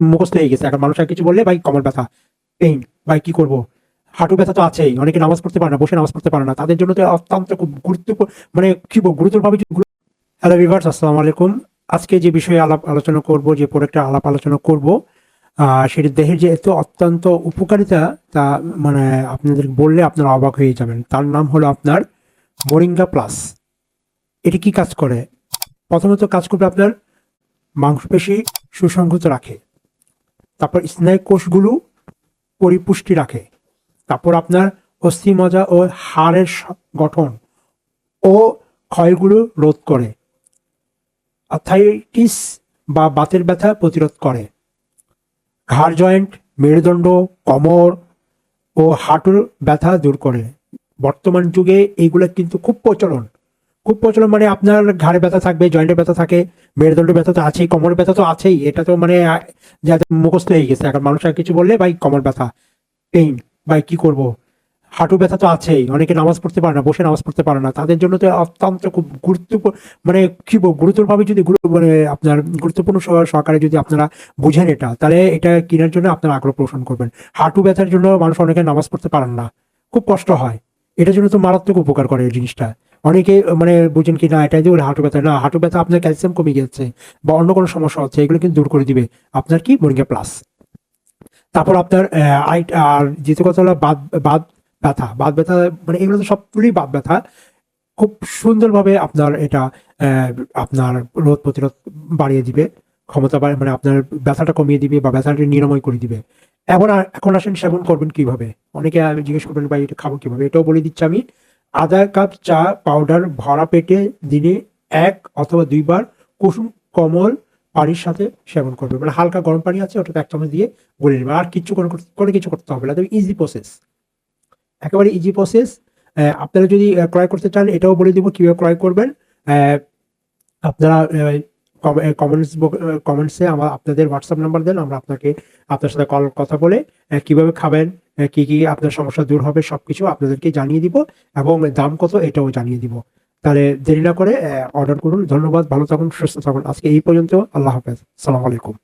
মুখস্থ হয়ে গেছে। এখন মানুষ আর কিছু বললে, ভাই কমর ব্যথা পেইন ভাই, কি করব? হাঁটু ব্যথা তো আছেই, অনেকে নামাজ পড়তে পারে না, বসে নামাজ পড়তে পারে না। তাদের জন্য তো অত্যন্ত খুব গুরুত্বপূর্ণ মানে কি গুরুতরভাবে হ্যালো ভিভার্স আসসালামু আলাইকুম। আজকে যে বিষয়ে আলাপ আলোচনা করব, যে প্রোডাক্টের আলাপ আলোচনা করব সেটা দেহের যে এত অত্যন্ত উপকারিতা, তা মানে আপনাদের বললে আপনারা অবাক হয়ে যাবেন। তার নাম হলো আপনার মোরিঙ্গা প্লাস। এটি কি কাজ করে? প্রথমত কাজ করবে আপনার মাংসপেশি সুসংহত রাখে। তারপর স্নায়ু কোষগুলো পরিপুষ্টি রাখে। তারপর আপনার অস্থি মজা ও হাড়ের গঠন ও ক্ষয়গুলো রোধ করে। আথাইটিস বা বাতের ব্যথা প্রতিরোধ করে। ঘাড় জয়েন্ট, মেরুদণ্ড, কোমর ও হাঁটুর ব্যথা দূর করে। বর্তমান যুগে এইগুলো কিন্তু খুব প্রচলন। খুব প্রচলন মানে আপনার ঘাড়ে ব্যথা থাকবে, জয়েন্টে ব্যথা থাকে মেরুদণ্ড ব্যথা তো আছেই, কোমরের ব্যথা তো আছেই, এটা তো মানে যাদের মুখস্থ হয়ে গেছে। এখন মানুষ আর কিছু বললে, ভাই, কোমর ব্যথা পেইন ভাই, কি করব? হাঁটু ব্যথা তো আছেই, অনেকে নামাজ পড়তে পারে না, বসে নামাজ পড়তে পারে না। তাদের জন্য তো অত্যন্ত খুব গুরুত্বপূর্ণ মানে কি গুরুতরভাবে যদি মানে আপনার গুরুত্বপূর্ণ সহ- সহকারে যদি আপনারা বুঝেন এটা, তাহলে এটা কেনার জন্য আপনারা আগ্রহ পোষণ করবেন। হাঁটু ব্যথার জন্য মানুষ অনেকে নামাজ পড়তে পারেন না, খুব কষ্ট হয়। এটার জন্য তো মারাত্মক উপকার করে এই জিনিসটা। অনেকে মানে বুঝেন কি, না এটা যে হাঁটু ব্যথা, না, হাঁটু ব্যথা আপনার ক্যালসিয়াম কমে গেছে বা অন্য কোনো সমস্যা হচ্ছে, এগুলো কিন্তু দূর করে দিবে। আপনার কি? মরিঙ্গা প্লাস তারপর আপনার আর দ্বিতীয় কথা হলো বাদ বাদ ব্যথা বাদ ব্যথা মানে এগুলো তো সবগুলোই বাদ ব্যথা। খুব সুন্দরভাবে আপনার এটা আপনার রোধ প্রতিরোধ বাড়িয়ে দিবে, ক্ষমতা বাড়ে মানে আপনার ব্যথাটা কমিয়ে দিবে বা ব্যথাটা নিরাময় করে দিবে। এখন এখন আসেন সেবন করবেন কীভাবে? অনেকে জিজ্ঞেস করবেন, ভাই, এটা খাব কীভাবে? এটাও বলে দিচ্ছি আমি। আধা কাপ চা পাউডার ভরা পেটে দিনে এক অথবা দুইবার কুসুম, কমল পানির সাথে সেবন করবে। মানে হালকা গরম পানি আছে, ওটাতে এক চামচ দিয়ে গলে নেবে। আর কিছু কোনো কিছু করতে হবে না। তবে ইজি প্রসেস একেবারে ইজি প্রসেস আপনারা যদি ক্রয় করতে চান, এটাও বলে দিব কীভাবে ক্রয় করবেন। আপনারা কমেন্টস কমেন্টসে আমার আপনাদের হোয়াটসঅ্যাপ নাম্বার দেন। আমরা আপনাকে, আপনার সাথে কল কথা বলে কীভাবে খাবেন কি কি আপনার সমস্যা দূর হবে সবকিছু আপনাদেরকে জানিয়ে দিব এবং দাম কত এটাও জানিয়ে দিব। তাহলে দেরি না করে অর্ডার করুন। ধন্যবাদ, ভালো থাকুন, সুস্থ থাকুন। আজকে এই পর্যন্ত, আল্লাহ হাফেজ। সালাম আলাইকুম।